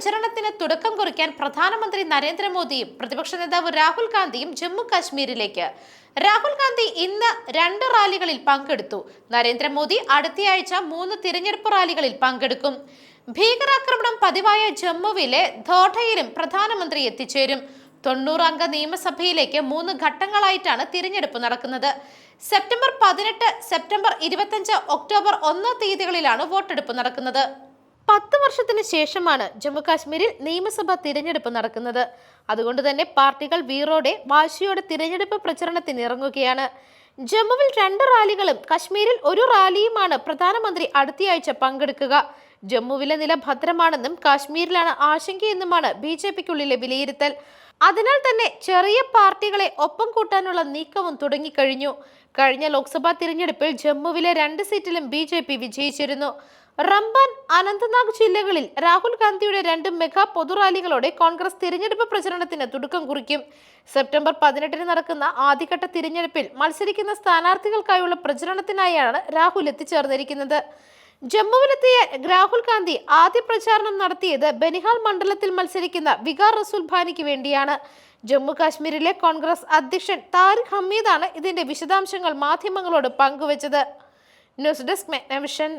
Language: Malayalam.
പ്രചരണത്തിന് തുടക്കം കുറിക്കാൻ പ്രധാനമന്ത്രി നരേന്ദ്രമോദിയും പ്രതിപക്ഷ നേതാവ് രാഹുൽ ഗാന്ധിയും ജമ്മു കാശ്മീരിലേക്ക്. രാഹുൽ ഗാന്ധി ഇന്ന് രണ്ട് റാലികളിൽ പങ്കെടുത്തു. നരേന്ദ്രമോദി അടുത്തയാഴ്ച മൂന്ന് തിരഞ്ഞെടുപ്പ് റാലികളിൽ പങ്കെടുക്കും. ഭീകരാക്രമണം പതിവായ ജമ്മുവിലെ ധോഡയിലും പ്രധാനമന്ത്രി എത്തിച്ചേരും. തൊണ്ണൂറംഗ നിയമസഭയിലേക്ക് മൂന്ന് ഘട്ടങ്ങളായിട്ടാണ് തിരഞ്ഞെടുപ്പ് നടക്കുന്നത്. സെപ്റ്റംബർ പതിനെട്ട് സെപ്റ്റംബർ ഇരുപത്തഞ്ച് ഒക്ടോബർ ഒന്ന് തീയതികളിലാണ് വോട്ടെടുപ്പ് നടക്കുന്നത്. പത്ത് വർഷത്തിന് ശേഷമാണ് ജമ്മുകാശ്മീരിൽ നിയമസഭാ തിരഞ്ഞെടുപ്പ് നടക്കുന്നത്. അതുകൊണ്ട് തന്നെ പാർട്ടികൾ വീറോടെ വാശിയോടെ തിരഞ്ഞെടുപ്പ് പ്രചരണത്തിന് ഇറങ്ങുകയാണ്. ജമ്മുവിൽ രണ്ട് റാലികളും കശ്മീരിൽ ഒരു റാലിയുമാണ് പ്രധാനമന്ത്രി അടുത്തയാഴ്ച പങ്കെടുക്കുക. ജമ്മുവിലെ നില ഭദ്രമാണെന്നും കാശ്മീരിലാണ് ആശങ്കയെന്നുമാണ് ബി ജെ പിക്കുള്ളിലെ വിലയിരുത്തൽ. അതിനാൽ തന്നെ ചെറിയ പാർട്ടികളെ ഒപ്പം കൂട്ടാനുള്ള നീക്കവും തുടങ്ങിക്കഴിഞ്ഞു. കഴിഞ്ഞ ലോക്സഭാ തിരഞ്ഞെടുപ്പിൽ ജമ്മുവിലെ രണ്ട് സീറ്റിലും ബി ജെ പി വിജയിച്ചിരുന്നു. റംബാൻ അനന്തനാഗ് ജില്ലകളിൽ രാഹുൽ ഗാന്ധിയുടെ രണ്ട് മെഗാ പൊതുറാലികളോടെ കോൺഗ്രസ് തിരഞ്ഞെടുപ്പ് പ്രചരണത്തിന് തുടക്കം കുറിക്കും. സെപ്റ്റംബർ പതിനെട്ടിന് നടക്കുന്ന ആദ്യഘട്ട തിരഞ്ഞെടുപ്പിൽ മത്സരിക്കുന്ന സ്ഥാനാർത്ഥികൾക്കായുള്ള പ്രചരണത്തിനായാണ് രാഹുൽ എത്തിച്ചേർന്നിരിക്കുന്നത്. ജമ്മുവിലെത്തിയ രാഹുൽ ഗാന്ധി ആദ്യ പ്രചാരണം നടത്തിയത് ബനിഹാൽ മണ്ഡലത്തിൽ മത്സരിക്കുന്ന വികാർ റസൂൽ ഭാനിക്ക് വേണ്ടിയാണ്. ജമ്മു കാശ്മീരിലെ കോൺഗ്രസ് അധ്യക്ഷൻ താരിഖ് ഹമീദാണ് ഇതിന്റെ വിശദാംശങ്ങൾ മാധ്യമങ്ങളോട് പങ്കുവച്ചത്. News desk മെഗ്നവിഷൻ.